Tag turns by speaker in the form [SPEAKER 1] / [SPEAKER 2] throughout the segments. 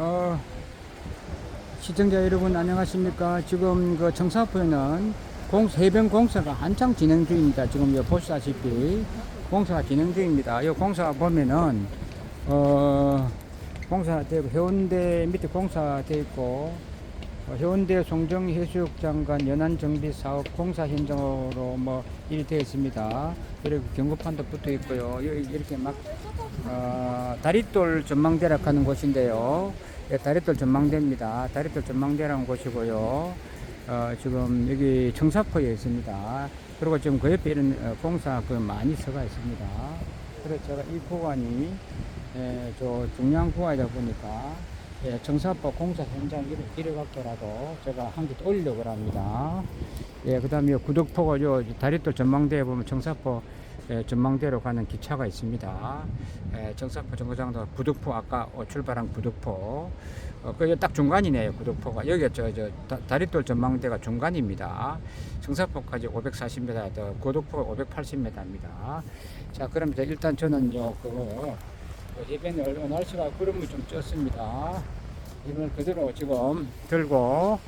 [SPEAKER 1] 어, 시청자 여러분 안녕하십니까? 지금 그 청사포에는 공, 해변 공사가 한창 진행 중입니다. 지금 여 보시다시피 공사가 진행 중입니다. 이 공사 보면은 어, 공사되고 해운대 밑에 공사돼 있고 어, 해운대 송정 해수욕장관 연안 정비 사업 공사 현장으로 뭐 일이 되어 있습니다. 그리고 경고판도 붙어 있고요. 이렇게 막 어, 다리돌 전망대라 하는 곳인데요. 예, 다리돌 전망대입니다. 다리돌 전망대라는 곳이고요. 어, 지금 여기 청사포에 있습니다. 그리고 지금 그 옆에 이런 어, 공사 그 많이 서가 있습니다. 그래서 제가 이 구간이 예, 저 중요한 구간이다 보니까 예, 청사포 공사 현장 이래, 이래 갖고라도 제가 한개더 올리려고 합니다. 예, 그 다음에 구덕포가 요 다리돌 전망대에 보면 청사포 예, 전망대로 가는 기차가 있습니다. 예, 정사포 정거장도 구덕포 아까 어, 출발한 구덕포 어, 그게 딱 중간이네요. 구덕포가 여기가 저, 저 다- 다리돌 전망대가 중간입니다. 정사포까지 540m, 더 구덕포가 580m입니다. 자, 그럼 이제 일단 저는 요 그거 그 해변에 얼른 날씨가 구름이 좀 쪘습니다. 이걸 그대로 지금 들고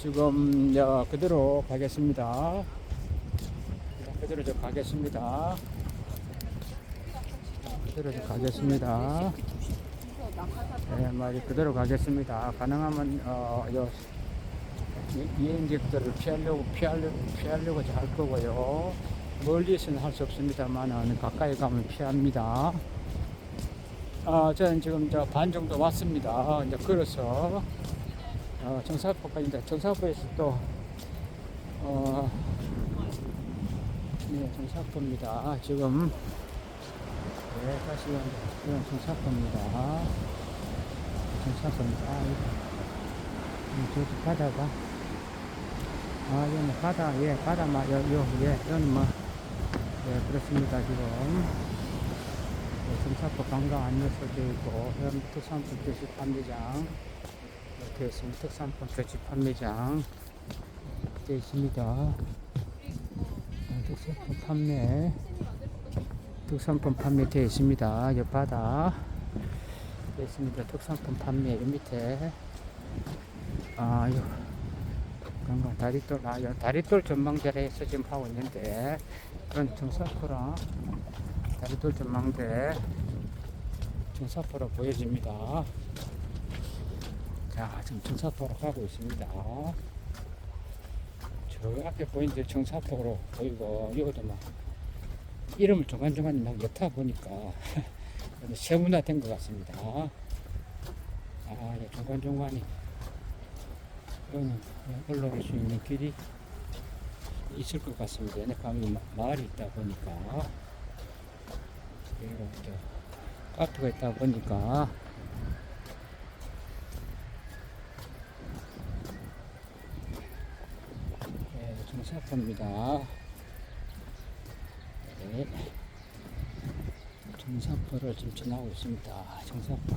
[SPEAKER 1] 지금 야, 그대로 가겠습니다. 그대로 저 가겠습니다. 그대로 저 가겠습니다. 예, 말이 그대로 가겠습니다. 가능하면 어, 요 이- 이행객들을 피하려고 피하려고 피하려고 할 거고요. 멀리서는 할 수 없습니다만은 가까이 가면 피합니다. 아, 저는 지금 저 반 정도 왔습니다. 이제 걸어서 어, 정사포까지 이제 정사포에서 또 어, 네, 정사포입니다. 지금 네, 다시 이건 정사포입니다. 정사포입니다. 아, 이거 저기 바다가 아, 이건 바다, 예, 바다, 마, 요, 요, 예, 이건 뭐, 예, 그렇습니다, 지금. 예, 정사포 관광 안내소 되어 있고, 해남 특산품 교집 판매장, 되어 있습니다. 특산품 교집 판매장, 되어 있습니다. 어, 특산품 판매, 특산품 판매 되어 있습니다. 옆 바다, 되어 있습니다. 특산품 판매, 여 밑에, 아, 요, 관광 다리돌, 아, 여 다리돌 전망대에서 지금 하고 있는데, 그런 정사포랑 다리돌 전망대, 정사포로 보여집니다. 자, 지금 정사포로 가고 있습니다. 저 앞에 보이는데 정사포로 보이고, 이것도 막, 이름을 중간중간 막 엿타 보니까, 세분화된 것 같습니다. 아, 예, 중간중간이. 이거는 올라올 수 있는 길이 있을 것 같습니다. 얘네 가면 마- 마을이 있다 보니까 또 카페가 있다 보니까 네, 정사포입니다. 네. 정사포를 지금 지나고 있습니다. 정사포.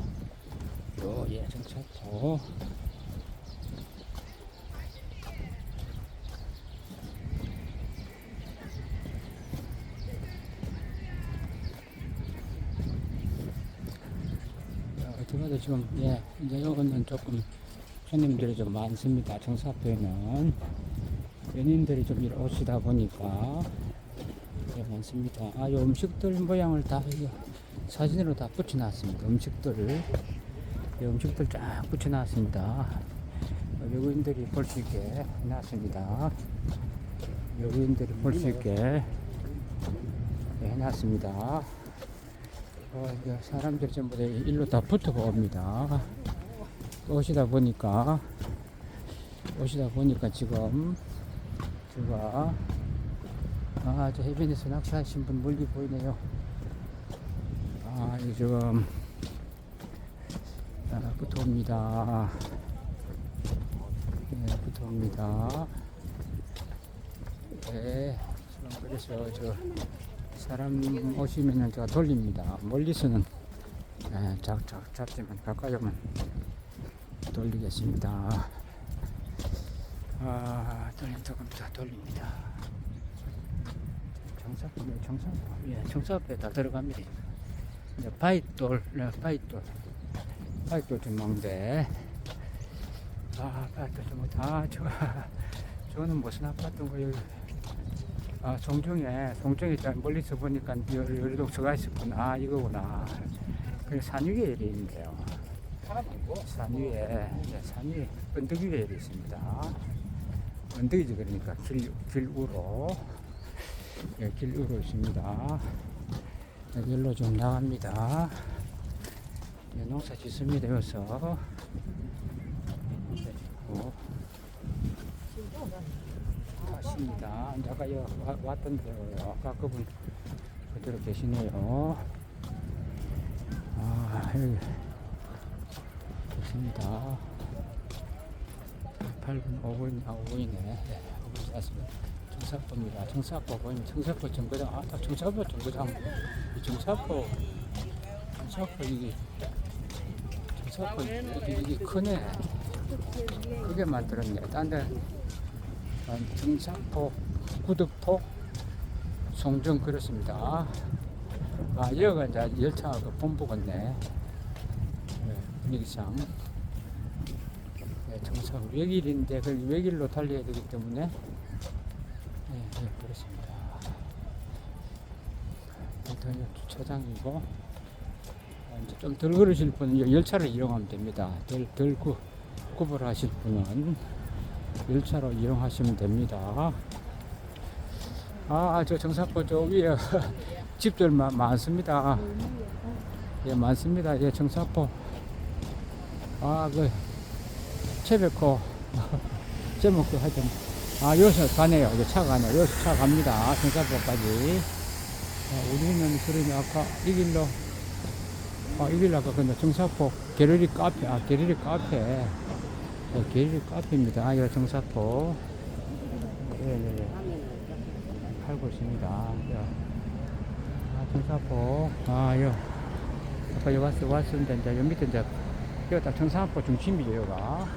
[SPEAKER 1] 요, 예, 정사포. 어떻게든 지금 예 이제 여기는 조금 손님들이 좀 많습니다. 정사표에는 연인들이 좀 오시다 보니까 예, 많습니다. 아, 요 음식들 모양을 다 사진으로 다 붙여놨습니다. 음식들을 이 음식들 쫙 붙여놨습니다. 어, 외국인들이 볼 수 있게 해놨습니다. 외국인들이 볼 수 있게 예, 해놨습니다. 어, 이게 사람들이 전부 다 일로 다 붙어가 옵니다. 오시다 보니까, 오시다 보니까 지금, 제가, 아, 저 해변에서 낚시하신 분 멀리 보이네요. 아, 이 지금, 아, 붙어 옵니다. 네, 붙어 옵니다. 네, 지금 그래서 저, 사람 오시면은 제가 돌립니다. 멀리서는 예, 잡, 잡, 잡지만 가까이 오면 돌리겠습니다. 아, 돌린다 겁니다. 돌립니다. 정사포, 네, 정사포, 예, 정사포에 다 들어갑니다. 이제 바위돌, 네, 바위돌, 아직도 전망대. 아, 아파트 전망 다 저, 저는 무슨 아파트인 거예요? 아, 송정에 저 멀리서 보니까 여- 여러 동서가 있었구나. 아, 이거구나. 그산 위에 일이 있는데요. 산 위에, 네, 산 위에 언덕 위에 일이 있습니다. 언덕이지 그러니까 길, 길 우로. 예, 길 우로 있습니다. 여기로 좀 나갑니다. 예, 농사 짓습니다, 여기서. 네, 이제 아까 여, 와, 왔던 데요. 아까 그분 그대로 계시네요. 아, 여기 계십니다. 8분 5분, 아, 5분이네. 네, 5분 왔습니다. 정사포입니다. 정사포 보이면 정사포 정거장, 아, 딱 정사포 정거장. 이 정사포, 정사포 이게, 정사포 이게, 크네. 크게 만들었네. 딴 데, 정사포, 구덕포, 송정 그렇습니다. 아, 여기가 이제 열차 그 본부겠네. 네, 분위기상. 네, 정상 외길인데 그 외길로 달려야 되기 때문에 네, 네 그렇습니다. 일단 주차장이고 아, 이제 좀 덜 걸으실 분은 이 열차를 이용하면 됩니다. 덜, 덜 구, 구불하실 분은 열차로 이용하시면 됩니다. 아, 저 정사포 저 위에 집들 마, 많습니다. 예, 많습니다. 예, 정사포. 아, 그, 채백호. 제목도 하여튼. 아, 여기서 가네요. 여기 차 가네요. 여기서 차 갑니다. 정사포까지. 아, 우리는 그러니 아까 이 길로, 아, 이 길로 아까 근데 정사포 게르리 카페, 아, 게르리 카페. 네, 게르리 카페입니다. 아, 이거 정사포. 예, 예, 예. 팔고 있습니다. 예. 아, 정사포. 아, 요. 아까 여기 왔, 왔었는데, 이제 여기 밑에 이제, 여기 딱 정사포 중심이죠, 여기가.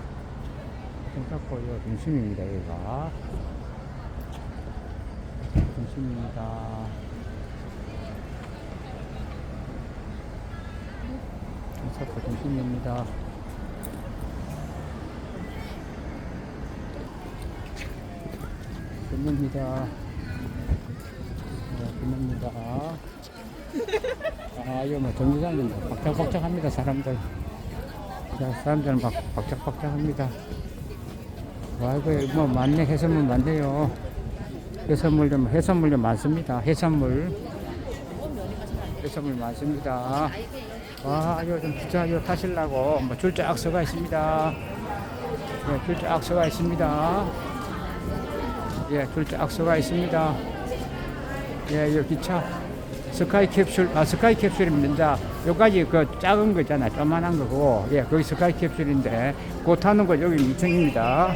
[SPEAKER 1] 정사포 요 중심입니다, 여기가. 중심입니다. 정사포 중심입니다. 끝냅니다. 네, 끝냅니다. 아, 이거 뭐 정류장인데 박짝박짝합니다, 사람들. 자, 사람들은 박, 박짝박짝합니다. 아이고, 뭐 많네, 해산물 많네요. 해산물 좀, 해산물 좀 많습니다. 해산물. 해산물 많습니다. 와, 이거 좀 진짜 이거 타시려고 뭐 줄 쫙 서가 있습니다. 예, 줄쫙 서가 있습니다. 예, 줄쫙 서가 있습니다. 예, 이 기차 스카이 캡슐, 아 스카이 캡슐입니다. 여기까지 그 작은 거잖아, 조만한 거고, 예, 거기 스카이 캡슐인데, 그 타는 거 여기 2층입니다.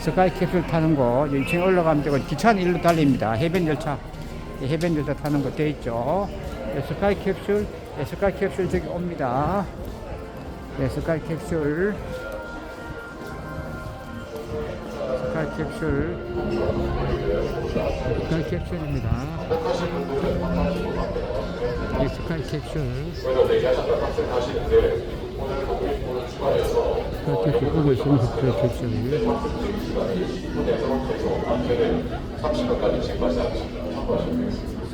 [SPEAKER 1] 스카이 캡슐 타는 거 2층 올라가면 되고, 기차는 일로 달립니다. 해변 열차, 예, 해변 열차 타는 거 돼 있죠. 예, 스카이 캡슐, 예, 스카이 캡슐 저기 옵니다. 예, 스카이 캡슐. 캡슐. 스카이 캡슐입니다. 이 스카이 캡슐. 스카이 캡슐 보고 있습니다. 스카이 캡슐.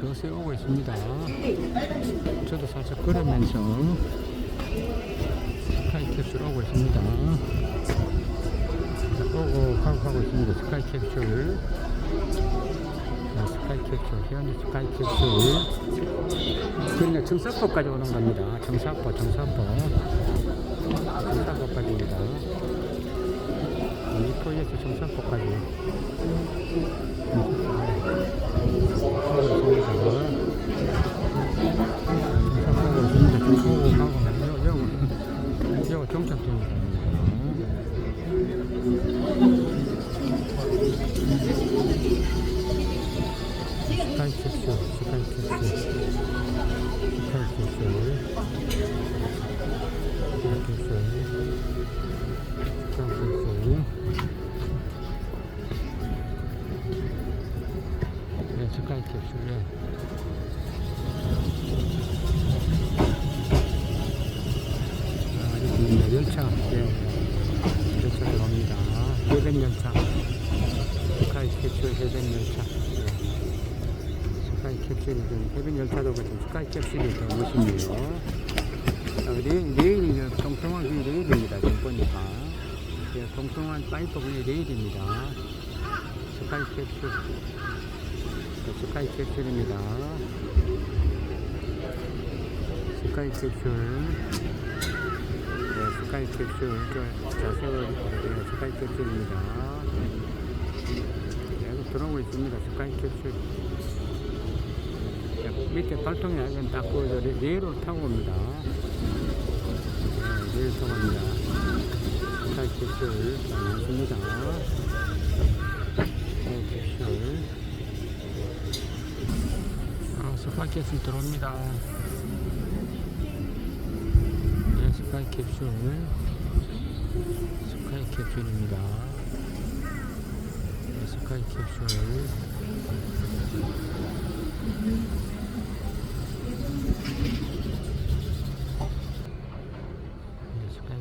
[SPEAKER 1] 서서히 오고 있습니다. 저도 살짝 걸으면서 스카이 캡슐 오고 있습니다. 오고 가고 가고 있습니다. 스카이 캡슐. 자, 스카이 캡슐, 현재 스카이 캡슐. 그러니까 정사포까지 오는 겁니다. 정사포, 정사포. 정사포까지입니다. 이포에서 정사포까지. 정사포고 있습니다. 정사포 캡슐, 스카이 캡슐, 스카이 캡슐, 스카이 캡슐, 스카이 캡슐. 네, 스카이 캡슐에 아, 이렇게 열차 들어옵니다. 해변열차. 스카이 캡슐 해변열차. 예. 스카이 캡슐이 좀, 해변 열차도 그렇지만 스카이 캡슐이 더 멋있네요. 어, 레일, 레일이 좀 통통한 그 레일입니다. 지금 보니까. 예, 통통한 파이프 그 레일입니다. 스카이 캡슐. 그 스카이 캡슐입니다. 스카이 캡슐. 네, 스카이 캡슐. 저 자세히 네, 스카이 캡슐입니다. 계속 들어오고 있습니다. 스카이 캡슐. 네, 밑에 발통이 아니면 닦고 레일을 타고 옵니다. 네, 레일 타고 옵니다. 캡슐 많습니다. 아, 스카이 캡슐 들어옵니다. 네, 스카이 캡슐. 스카이 캡슐입니다. 네, 스카이 캡슐. 네, 스카이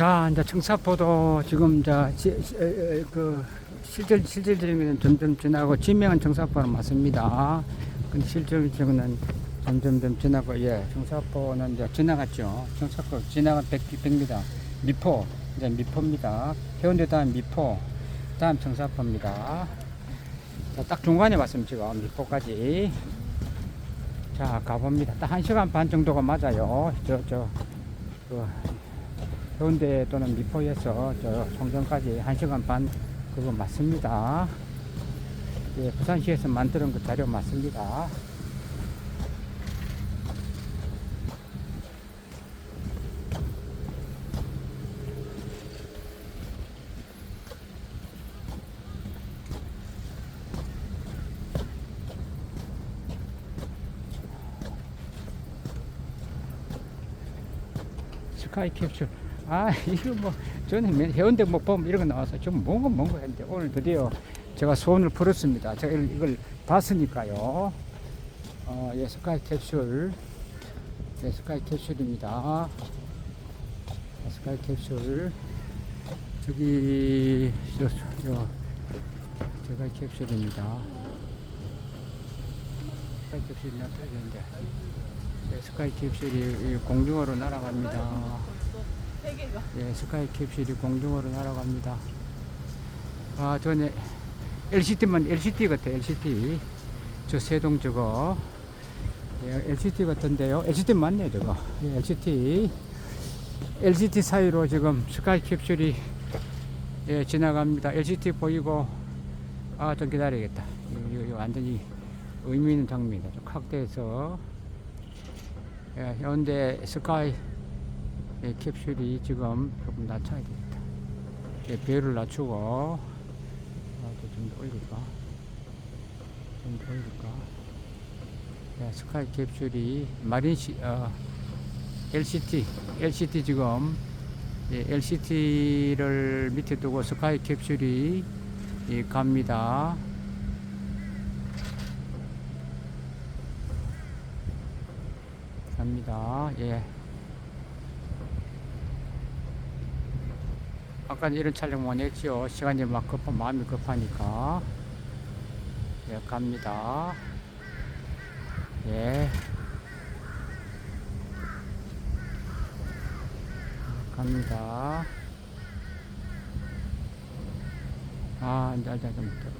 [SPEAKER 1] 자, 이제 청사포도 지금 자, 지, 시- 에, 에, 그 실질 실질적인 점점 지나고 지명은 청사포는 맞습니다. 근데 실질적으로는 점점점 지나고 예, 청사포는 이제 지나갔죠. 청사포 지나간 100, 100m 미포 이제 미포입니다. 해운대 다음 미포 다음 청사포입니다. 자, 딱 중간에 왔습니다. 지금 미포까지. 자, 가봅니다. 딱한 시간 반 정도가 맞아요. 저, 저, 그, 해운대 또는 미포에서 저 송정까지 1시간 반 그거 맞습니다. 예, 부산시에서 만드는 그 자료 맞습니다. 스카이 캡슐 아, 이거 뭐, 저는 맨 해운대 뭐 보면 이런 거 나와서 좀 뭔가 뭔가 했는데 오늘 드디어 제가 소원을 풀었습니다. 제가 이걸, 봤으니까요. 어, 예, 스카이 캡슐. 예, 스카이 캡슐입니다. 스카이 캡슐. 저기, 저, 저, 스카이 캡슐입니다. 스카이 캡슐이 나타나는데. 예, 스카이 캡슐이 이 공중으로 날아갑니다. 예, 스카이 캡슐이 공중으로 날아갑니다. 아, 저는 LCT만 LCT 같아, LCT. 저 세동 저거. 예, LCT 같은데요. LCT 맞네, 저거. 예, LCT. LCT 사이로 지금 스카이 캡슐이 예, 지나갑니다. LCT 보이고, 아, 좀 기다려야겠다. 이거, 이거, 완전히 의미 있는 장면이다. 좀 확대해서. 예, 현대 스카이 예, 캡슐이 지금 조금 낮춰야 되겠다. 예, 배를 낮추고, 아, 좀 올릴까? 좀 올릴까? 예, 스카이 캡슐이 마린시, 어, LCT, LCT 지금, 예, LCT를 밑에 두고 스카이 캡슐이 예, 갑니다. 갑니다. 예. 아까 이런 촬영 많이 했죠. 시간이 막 급한 마음이 급하니까. 예, 갑니다. 예. 갑니다. 아, 이제, 이제.